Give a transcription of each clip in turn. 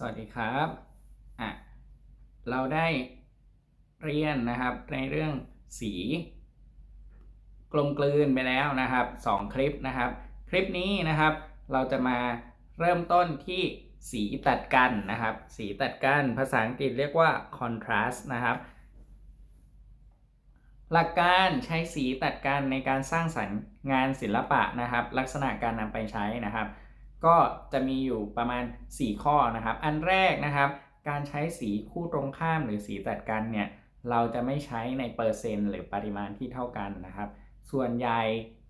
สวัสดีครับอะเราได้เรียนนะครับในเรื่องสี กลมกลืนไปแล้วนะครับสองคลิปนะครับ คลิปนี้นะครับ เราจะมาเริ่มต้นที่สีตัดกันนะครับ สีตัดกันภาษาอังกฤษเรียกว่า contrast นะครับ หลักการใช้สีตัดกันในการสร้างสรรค์งานศิลปะนะครับ ลักษณะการนำไปใช้นะครับ ก็จะมีอยู่ประมาณ 4 ข้อนะครับ อันแรกนะครับ การใช้สีคู่ตรงข้ามหรือสีตัดกันเนี่ยเราจะไม่ใช้ในเปอร์เซ็นต์หรือปริมาณที่เท่ากันนะครับ ส่วนใหญ่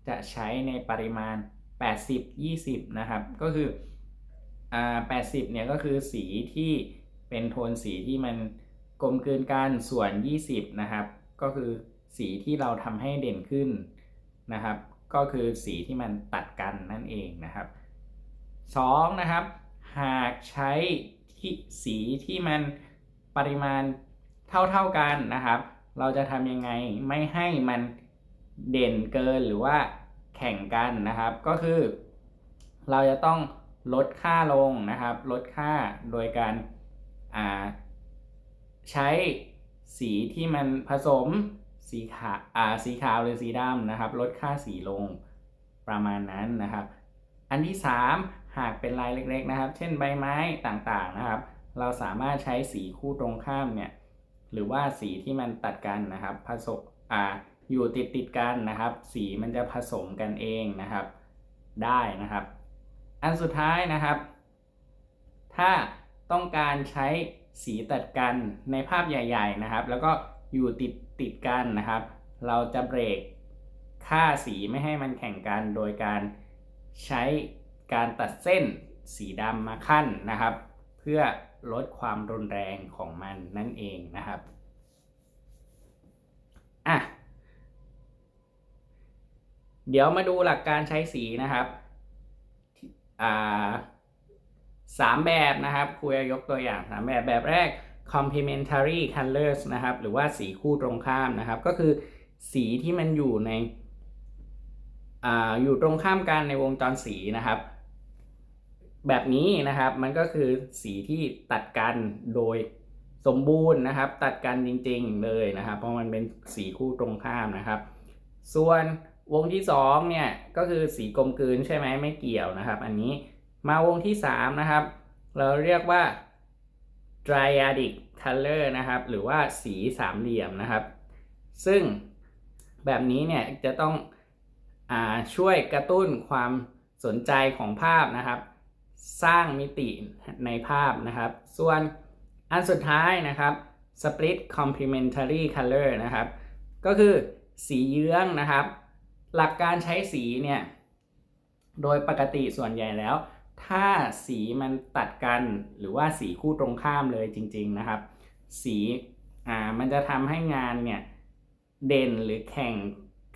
จะใช้ในปริมาณ 80 20 นะครับ ก็คืออ่า80 เนี่ยก็คือสีที่เป็นโทนสีที่มันกลมกลืนกันส่วน 20 นะครับ ก็คือสีที่เราทำให้เด่นขึ้นนะครับ ก็คือสีที่มันตัดกันนั่นเองนะครับ 2. นะครับ หากใช้ที่สีที่มันปริมาณเท่า ๆกันนะครับ เราจะทำยังไงไม่ให้มันเด่นเกินหรือว่าแข่งกันนะครับ ก็คือ เราจะต้องลดค่าลงนะครับ ลดค่าโดยการใช้สีที่มันผสมสีขาวสีขาวหรือสีดำนะครับ ลดค่าสีลงประมาณนั้นนะครับ อันที่ 3 หากเป็นลายเล็กๆนะครับ เช่นใบไม้ต่างๆนะครับ เราสามารถใช้สีคู่ตรงข้ามเนี่ยหรือว่าสีที่มันตัดกันนะครับ ผสมอ่าอยู่ติดติดกันนะครับ สีมันจะผสมกันเองนะครับ ได้นะครับ อันสุดท้ายนะครับ ถ้าต้องการใช้สีตัดกันในภาพใหญ่ ๆนะครับ แล้วก็อยู่ติดติดกันนะครับ เราจะเบรกค่าสีไม่ให้มันแข่งกันโดยการใช้ การตัดเส้นสีดำมาขั้นนะครับ เพื่อลดความรุนแรงของมันนั่นเองนะครับอะเดี๋ยวมาดูหลักการใช้สีนะครับอ่าสามแบบนะครับครูจะยกตัวอย่างสามแบบแบบแรก complementary colors นะครับ หรือว่าสีคู่ตรงข้ามนะครับ ก็คือสีที่มันอยู่ในอ่าอยู่ตรงข้ามกันในวงจรสีนะครับ แบบนี้นะครับมันก็คือสีที่ตัดกันโดยสมบูรณ์นะครับ ตัดกันจริงๆเลยนะครับ เพราะมันเป็นสีคู่ตรงข้ามนะครับ ส่วนวงที่2เนี่ยก็คือสีกลมกลืนใช่ไหมไม่เกี่ยวนะครับ อันนี้มาวงที่3นะครับ เราเรียกว่า triadic color นะครับ หรือว่าสีสามเหลี่ยมนะครับ ซึ่งแบบนี้เนี่ยจะต้องอช่วยกระตุ้นความสนใจของภาพนะครับ สร้างมิติในภาพนะครับ ส่วนอันสุดท้ายนะครับ split complementary color นะครับ ก็คือสีเยื้องนะครับ หลักการใช้สีเนี่ย โดยปกติส่วนใหญ่แล้ว ถ้าสีมันตัดกันหรือว่าสีคู่ตรงข้ามเลยจริง ๆนะครับ สีอ่ามันจะทำให้งานเนี่ย เด่นหรือแข่ง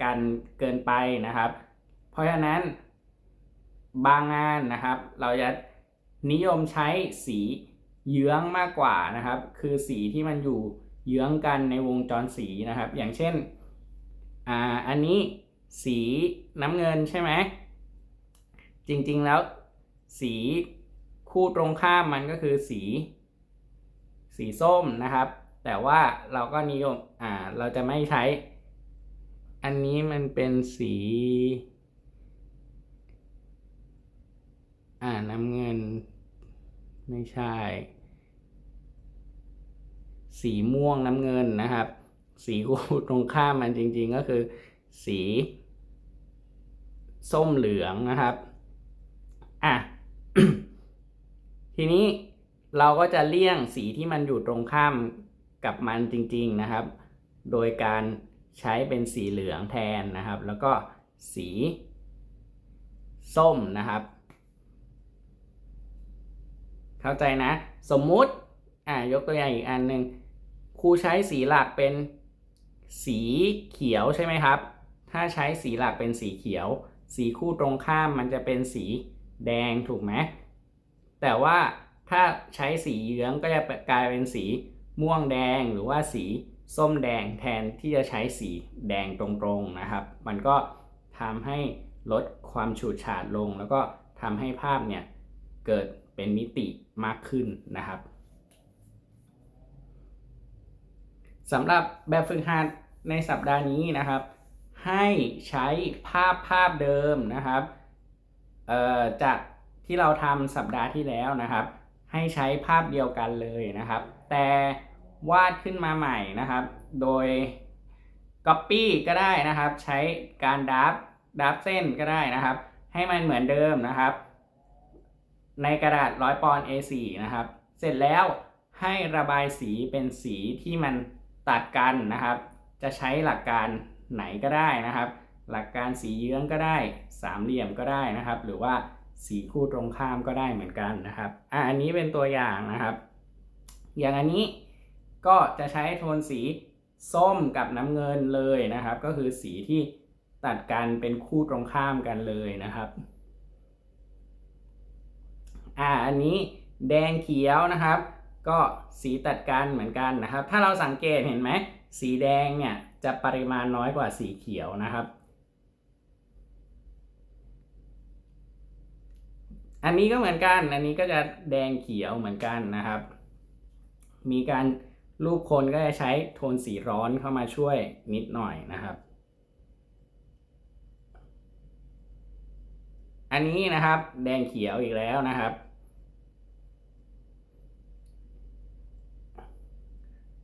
กันเกินไปนะครับ เพราะฉะนั้น บางงานนะครับ เราจะนิยมใช้สีเยื้องมากกว่านะครับ คือสีที่มันอยู่เยื้องกันในวงจรสีนะครับ อย่างเช่นอ่าอันนี้สีน้ำเงินใช่ไหมจริงๆแล้วสีคู่ตรงข้ามมันก็คือสี สีส้มนะครับ แต่ว่าเราก็นิยมอ่าเราจะไม่ใช้ อันนี้มันเป็นสี อ่าน้ำเงิน ไม่ใช่ สีม่วงน้ำเงินนะครับ สีคู่ตรงข้ามมันจริงๆก็คือ สี ส้มเหลืองนะครับอะทีนี้เราก็จะเลี่ยงสีที่มันอยู่ตรงข้ามกับมันจริง ๆนะครับ โดยการใช้เป็นสีเหลืองแทนนะครับ แล้วก็สี ส้มนะครับ เข้าใจนะ สมมุติอ่ายกตัวอย่างอีกอันหนึ่งครูใช้สีหลักเป็นสีเขียวใช่ไหมครับ ถ้าใช้สีหลักเป็นสีเขียว สีคู่ตรงข้ามมันจะเป็นสีแดงถูกไหมแต่ว่าถ้าใช้สีเหลืองก็จะกลายเป็นสีม่วงแดงหรือว่าสีส้มแดงแทนที่จะใช้สีแดงตรงๆนะครับ มันก็ทำให้ลดความฉูดฉาดลง แล้วก็ทำให้ภาพเนี่ยเกิด เป็นมิติมากขึ้นนะครับสำหรับแบบฝึกหัดในสัปดาห์นี้นะครับ ให้ใช้ภาพภาพเดิมนะครับจากที่เราทำสัปดาห์ที่แล้วนะครับ ให้ใช้ภาพเดียวกันเลยนะครับ แต่วาดขึ้นมาใหม่นะครับ โดย Copy ก็ได้นะครับ ใช้การดับดับเส้นก็ได้นะครับ ให้มันเหมือนเดิมนะครับ ในกระดาษร้อยปอนด์ A4 นะครับ เสร็จแล้วให้ระบายสีเป็นสีที่มันตัดกันนะครับ จะใช้หลักการไหนก็ได้นะครับ หลักการสีเยื้องก็ได้ สามเหลี่ยมก็ได้นะครับ หรือว่าสีคู่ตรงข้ามก็ได้เหมือนกันนะครับอะอันนี้เป็นตัวอย่างนะครับ อย่างอันนี้ก็จะใช้โทนสีส้มกับน้ำเงินเลยนะครับ ก็คือสีที่ตัดกันเป็นคู่ตรงข้ามกันเลยนะครับ อ่าอันนี้แดงเขียวนะครับ ก็สีตัดกันเหมือนกันนะครับ ถ้าเราสังเกตเห็นไหมสีแดงเนี่ยจะปริมาณน้อยกว่าสีเขียวนะครับ อันนี้ก็เหมือนกัน อันนี้ก็จะแดงเขียวเหมือนกันนะครับ มีการรูปคนก็จะใช้โทนสีร้อนเข้ามาช่วยนิดหน่อยนะครับ อันนี้นะครับ แดงเขียวอีกแล้วนะครับ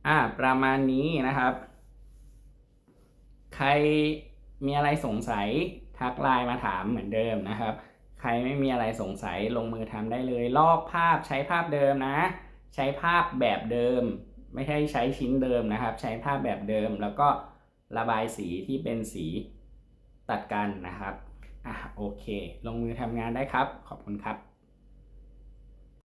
อ่า ประมาณนี้นะครับ ใครมีอะไรสงสัยทักไลน์มาถามเหมือนเดิมนะครับ ใครไม่มีอะไรสงสัยลงมือทำได้เลย ลอกภาพใช้ภาพเดิมนะ ใช้ภาพแบบเดิม ไม่ใช่ใช้ชิ้นเดิมนะครับ ใช้ภาพแบบเดิมแล้วก็ระบายสีที่เป็นสีตัดกันนะครับ อะโอเค ลงมือทำงานได้ครับ ขอบคุณครับ